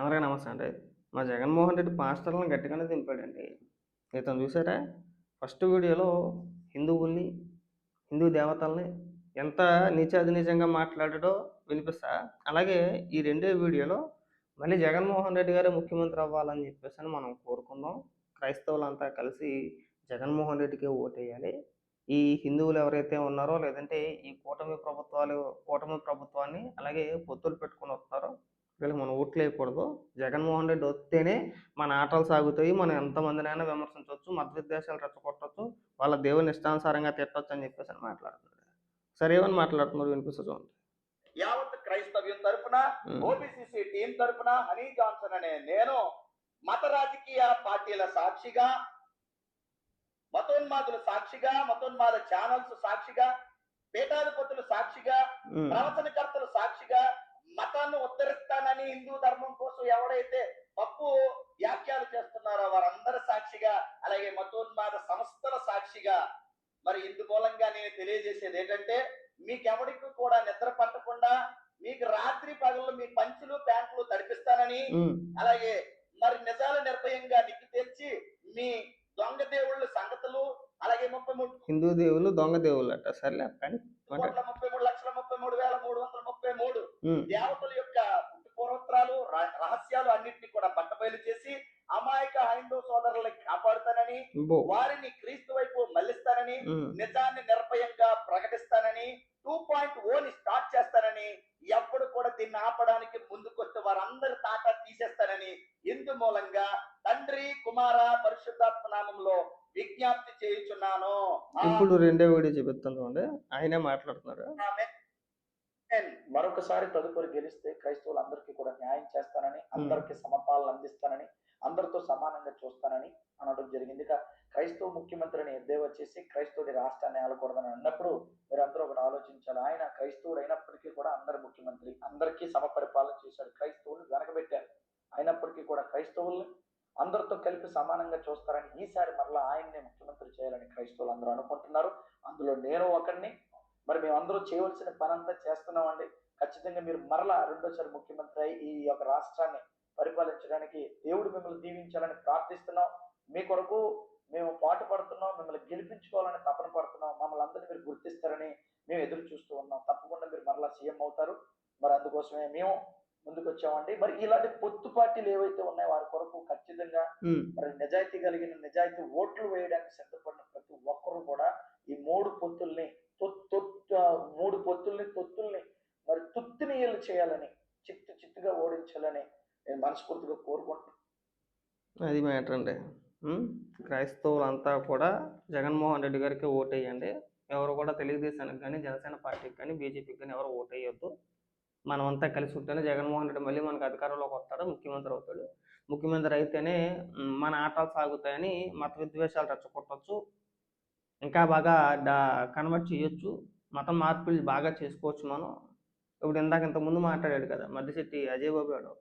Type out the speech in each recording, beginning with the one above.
అందరికీ నమస్తే అండి మా జగన్మోహన్ రెడ్డి పాస్టర్లను గట్టిగానే దింపాడండి. ఇతను చూసారా? ఫస్ట్ వీడియోలో హిందువుల్ని హిందూ దేవతల్ని ఎంత నీచాది నిజంగా మాట్లాడాడో వినిపిస్తా. అలాగే ఈ రెండో వీడియోలో మళ్ళీ జగన్మోహన్ రెడ్డి గారే ముఖ్యమంత్రి అవ్వాలని చెప్పేసి అని మనం కోరుకుందాం. క్రైస్తవులంతా కలిసి జగన్మోహన్ రెడ్డికి ఓటేయాలి. ఈ హిందువులు ఎవరైతే ఉన్నారో లేదంటే ఈ కూటమి ప్రభుత్వాలు కూటమి ప్రభుత్వాన్ని అలాగే పొత్తులు పెట్టుకుని వస్తారో. వీళ్ళకి మనం ఓట్లు వేయకూడదు. జగన్మోహన్ రెడ్డి వస్తేనే మన ఆటలు సాగుతాయి. మనం ఎంతమందినైనా విమర్శించవచ్చు మత విద్వేషాలు రెచ్చగొట్టవచ్చు వాళ్ళ దేవుని ఇష్టానుసారంగా తిట్టవచ్చు అని చెప్పేసి అని మాట్లాడుతున్నాడు సరే ఏమని మాట్లాడుతున్నారు? వినిపిస్తుంది యావత్ క్రైస్తవ్యం తరపున ఉమ్. ఓబీసీసీ టీం తరపున హనీ జాన్సన్ అనే నేను మత రాజకీయ పార్టీల సాక్షిగా మతోన్మాదుల సాక్షిగా మతోన్మాద ఛానల్స్ సాక్షిగా పీఠాధిపతులు సాక్షిగా. ప్రవచనకర్తలు సాక్షిగా మతాన్ని ఉద్ధరిస్తానని హిందూ ధర్మం కోసం ఎవడైతే తప్పు వ్యాఖ్యలు చేస్తున్నారో వారందరి సాక్షిగా అలాగే మతోన్మాద సంస్థల సాక్షిగా మరి ఇందు మూలంగా నేను తెలియజేసేది ఏంటంటే మీకెవడికి కూడా నిద్ర పట్టకుండా మీకు రాత్రి పగళ్ళు మీ పంచులు ప్యాంట్లు తడిపిస్తానని. అలాగే మరి నిజాలు నిర్భయంగా నిగ్గు తెచ్చి మీ దొంగ దేవుళ్ళ సంగతులు అలాగే ముప్పై హిందూ దేవుళ్ళు దొంగ దేవుళ్ళు అట్ట సర్లే కానీ కోట్ల ముప్పై మూడు లక్షల ముప్పై మూడు వేల మూడు వందల ముప్పై మూడు ఉమ్. దేవతల యొక్క పూర్వత్రాలు రహస్యాలు అన్నింటినీ కూడా బట్టబయలు చేసి అమాయక హైందవ సోదరులను కాపాడుతానని వారిని క్రీస్తు వైపు మళ్ళిస్తానని. నిజాన్ని నిర్భయంగా ప్రకటిస్తానని టూ పాయింట్ ఓని స్టార్ట్ చేస్తానని ఎప్పుడు కూడా దీన్ని ఆపడానికి ముందుకొస్తే వారందరి తాట తీసేస్తానని ఇందు మూలంగా తండ్రి కుమార పరిశుద్ధాత్మ నామంలో విజ్ఞప్తి చేయుచున్నాను. ఇప్పుడు రెండో వీడియో చూపిస్తాను ఆయనే మాట్లాడుతున్నారు. మరొకసారి తదుపరి గెలిస్తే క్రైస్తవులందరికీ కూడా న్యాయం చేస్తానని అందరికీ సమపాలన అందిస్తానని అందరితో సమానంగా చూస్తానని అనడం జరిగింది. ఇక క్రైస్తవ ముఖ్యమంత్రిని ఎద్దేవా చేసి క్రైస్తవుడి రాష్ట్రాన్ని ఆలకూడదని అన్నప్పుడు మీరందరూ ఒకటి ఆలోచించాలి. ఆయన క్రైస్తవుడు అయినప్పటికీ కూడా అందరి ముఖ్యమంత్రి అందరికీ సమపరిపాలన చేశాడు. క్రైస్తవులు వెనకబెట్టారు. అయినప్పటికీ కూడా క్రైస్తవుల్ని అందరితో కలిపి సమానంగా చూస్తారని ఈసారి మరలా ఆయన్నే ముఖ్యమంత్రి చేయాలని క్రైస్తవులు అందరూ అనుకుంటున్నారు. అందులో నేను ఒకడిని మరి మేమందరూ చేయవలసిన పని అంతా చేస్తున్నామండి. ఖచ్చితంగా మీరు మరలా రెండోసారి ముఖ్యమంత్రి అయి ఈ యొక్క రాష్ట్రాన్ని పరిపాలించడానికి దేవుడు మిమ్మల్ని దీవించాలని ప్రార్థిస్తున్నాం. మీ కొరకు మేము పాటు పడుతున్నాం మిమ్మల్ని గెలిపించుకోవాలని తపన పడుతున్నాం. మమ్మల్ని అందరినీ మీరు గుర్తిస్తారని మేము ఎదురు చూస్తూ ఉన్నాం. తప్పకుండా మీరు మరలా సీఎం అవుతారు. మరి అందుకోసమే మేము ముందుకు వచ్చామండి. మరి ఇలాంటి పొత్తు పార్టీలు ఏవైతే ఉన్నాయో వారి కొరకు ఖచ్చితంగా. మరి నిజాయితీ కలిగిన నిజాయితీ ఓట్లు వేయడానికి సిద్ధపడిన ప్రతి ఒక్కరు కూడా ఈ మూడు పొత్తుల్ని మూడు పొత్తుల్ని తొత్తుల్ని మరి తుత్తినీయలు చేయాలని చిత్తు చిత్తుగా ఓడించాలని నేను మనస్ఫూర్తిగా కోరుకుంటున్నాను అది మ్యాటర్ అండి. క్రైస్తవులంతా కూడా జగన్మోహన్ రెడ్డి గారికి ఓటేయండి. ఎవరు కూడా తెలుగుదేశానికి కానీ జనసేన పార్టీకి కానీ బీజేపీకి కానీ ఎవరు ఓటేయొద్దు. మనమంతా కలిసి ఉంటేనే జగన్మోహన్ రెడ్డి మళ్ళీ మనకు అధికారంలోకి వస్తాడు ముఖ్యమంత్రి అవుతాడు. ముఖ్యమంత్రి అయితేనే మన ఆటలు సాగుతాయని మత విద్వేషాలు రెచ్చగొట్టవచ్చు ఇంకా బాగా డా కన్వర్ట్ చేయొచ్చు. మతం మార్పులు బాగా చేసుకోవచ్చు మనం. ఇప్పుడు ఇందాక ఇంతకుముందు మాట్లాడాడు కదా మద్దిశెట్టి అజయ్ బాబు గారు.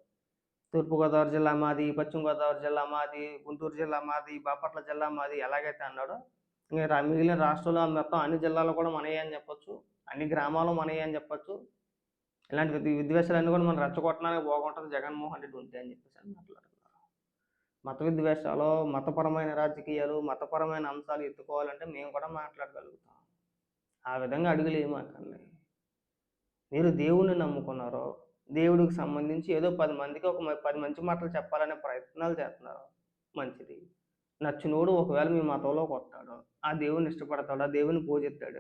తూర్పుగోదావరి జిల్లా మాది పశ్చిమ గోదావరి జిల్లా మాది గుంటూరు జిల్లా మాది బాపట్ల జిల్లా మాది ఎలాగైతే అన్నాడో ఇంకా రా- మిగిలిన రాష్ట్రంలో మొత్తం అన్ని జిల్లాలో కూడా మనయ్యే అని చెప్పొచ్చు. అన్ని గ్రామాలు మనయ్యే అని చెప్పొచ్చు. ఇలాంటి విద్వేషాలన్నీ కూడా మనం రెచ్చగొట్టడానికి బాగుంటుంది. జగన్మోహన్ రెడ్డి ఉంటే అని చెప్పేసి అని మాట్లాడారు. మత విద్వేషాలు మతపరమైన రాజకీయాలు మతపరమైన అంశాలు ఎత్తుకోవాలంటే మేము కూడా మాట్లాడగలుగుతాం. ఆ విధంగా అడుగులు ఏమాకండి మీరు దేవుణ్ణి నమ్ముకున్నారు దేవుడికి సంబంధించి ఏదో పది మందికి ఒక మ- పది మంచి మాటలు చెప్పాలనే ప్రయత్నాలు చేస్తున్నారు. మంచిది. నచ్చినోడు ఒకవేళ మీ మతంలోకి వస్తాడు ఆ దేవుని ఇష్టపడతాడు ఆ దేవుని పూజిస్తాడు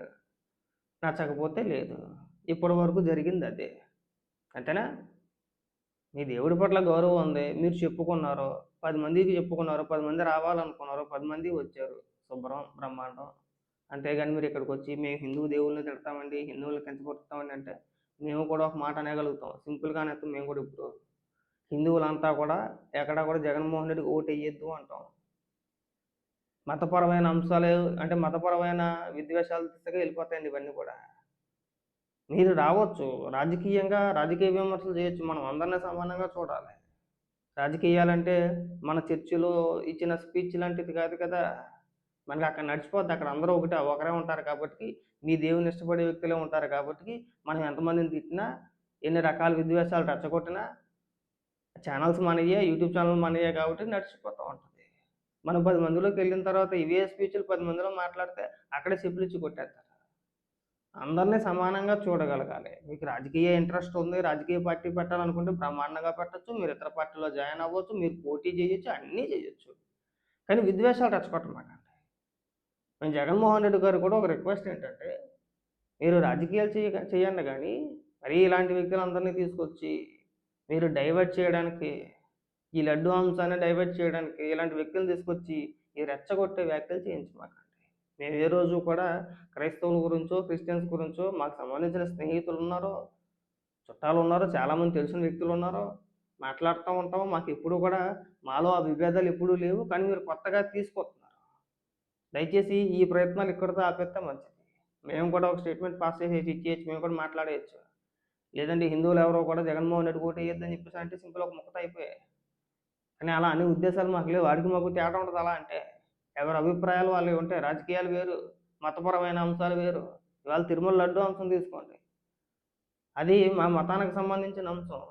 నచ్చకపోతే లేదు. ఇప్పటి వరకు జరిగింది అదే. అంతేనా? మీ దేవుడి పట్ల గౌరవం ఉంది మీరు చెప్పుకున్నారు పది మందికి చెప్పుకున్నారు పది మంది రావాలనుకున్నారు పది మంది వచ్చారు. శుభ్రం బ్రహ్మాండం. అంతేగాని మీరు ఇక్కడికి వచ్చి మేము హిందూ దేవుళ్ళని తిడతామండి హిందువులు కించపరుస్తామండి అంటే మేము కూడా ఒక మాట అనగలుగుతాం సింపుల్గా అనేస్తాం మేము కూడా ఇప్పుడు. హిందువులంతా కూడా ఎక్కడా కూడా జగన్మోహన్ రెడ్డికి ఓటు వేయొద్దు అంటాం. మతపరమైన అంశాలు అంటే మతపరమైన విద్వేషాల దిశగా వెళ్ళిపోతాయండి ఇవన్నీ కూడా. మీరు రావచ్చు. రాజకీయంగా రాజకీయ విమర్శలు చేయొచ్చు. మనం అందరినీ సమానంగా చూడాలి. రాజకీయాలంటే మన చర్చిలో ఇచ్చిన స్పీచ్ లాంటిది కాదు కదా. మనకి అక్కడ నడిచిపోద్ది. అక్కడ అందరూ ఒకటే ఒకరే ఉంటారు కాబట్టి మీ దేవుని ఇష్టపడే వ్యక్తులే ఉంటారు కాబట్టి మనం ఎంతమందిని తిట్టినా ఎన్ని రకాల విద్వేషాలు రెచ్చగొట్టినా ఛానల్స్ మనయే యూట్యూబ్ ఛానల్ మనయే కాబట్టి నడిచిపోతూ ఉంటుంది. మనం పది మందిలోకి వెళ్ళిన తర్వాత ఇవే స్పీచ్లు పది మందిలో మాట్లాడితే అక్కడే చెప్పులు ఇచ్చి కొట్టేస్తారు. అందరినీ సమానంగా చూడగలగాలి. మీకు రాజకీయ ఇంట్రెస్ట్ ఉంది రాజకీయ పార్టీ పెట్టాలనుకుంటే బ్రహ్మాండంగా పెట్టచ్చు మీరు ఇతర పార్టీలో జాయిన్ అవ్వచ్చు మీరు పోటీ చేయొచ్చు అన్నీ చేయొచ్చు. కానీ విద్వేషాలు రెచ్చగొట్టమాకండి. మేము జగన్మోహన్ రెడ్డి గారు కూడా ఒక రిక్వెస్ట్ ఏంటంటే మీరు రాజకీయాలు చేయ చేయండి కానీ మరీ ఇలాంటి వ్యక్తులందరినీ తీసుకొచ్చి మీరు డైవర్ట్ చేయడానికి ఈ లడ్డు అంశాన్ని డైవర్ట్ చేయడానికి ఇలాంటి వ్యక్తులు తీసుకొచ్చి ఈ రెచ్చగొట్టే వ్యాఖ్యలు చేయించమాకండి. మేము ఏ రోజు కూడా క్రైస్తవుల గురించో క్రిస్టియన్స్ గురించో మాకు సంబంధించిన స్నేహితులు ఉన్నారో చుట్టాలు ఉన్నారో చాలామంది తెలిసిన వ్యక్తులు ఉన్నారో మాట్లాడుతూ ఉంటాము. మాకు ఎప్పుడు కూడా మాలో ఆ విభేదాలు ఎప్పుడూ లేవు. కానీ మీరు కొత్తగా తీసుకొస్తున్నారు. దయచేసి ఈ ప్రయత్నాలు ఇక్కడితో ఆపేస్తే మంచిది. మేము కూడా ఒక స్టేట్మెంట్ పాస్ చేసేసి ఇచ్చేయచ్చు మేము కూడా మాట్లాడేయచ్చు. లేదంటే హిందువులు ఎవరో కూడా జగన్మోహన్ రెడ్డి ఓటు వేయద్దని చెప్పేసి అంటే సింపుల్ ఒక ముక్కత అయిపోయాయి. కానీ అలా అన్ని ఉద్దేశాలు మాకు లేవు. వాడికి మాకు తేడా ఉంటుంది అలా అంటే. ఎవరి అభిప్రాయాలు వాళ్ళు ఉంటాయి రాజకీయాలు వేరు మతపరమైన అంశాలు వేరు. ఇవాళ తిరుమల లడ్డు అంశం తీసుకోండి. అది మా మతానికి సంబంధించిన అంశం.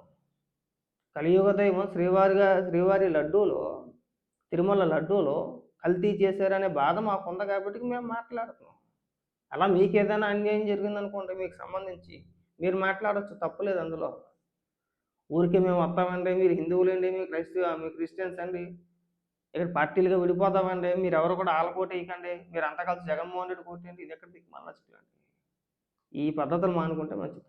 కలియుగ దైవం శ్రీవారిగా శ్రీవారి లడ్డూలో తిరుమల లడ్డూలో కల్తీ చేశారనే బాధ మాకు ఉంది కాబట్టి మేము మాట్లాడుతున్నాం. అలా మీకు ఏదైనా అన్యాయం జరిగిందనుకోండి మీకు సంబంధించి మీరు మాట్లాడచ్చు తప్పులేదు అందులో. ఊరికే మేము వస్తామండి మీరు హిందువులండి మీరు క్రైస్తవ మీరు క్రిస్టియన్స్ అండి. ఇక్కడ పార్టీలుగా విడిపోతామండి. మీరు ఎవరు కూడా ఆల కోట వేయకండి. మీరు అంతా కలిసి జగన్మోహన్ రెడ్డి కోటేయండి ఇది ఎక్కడ దిక్కు మళ్ళీ ఈ పద్ధతులు మానుకుంటే మంచిది.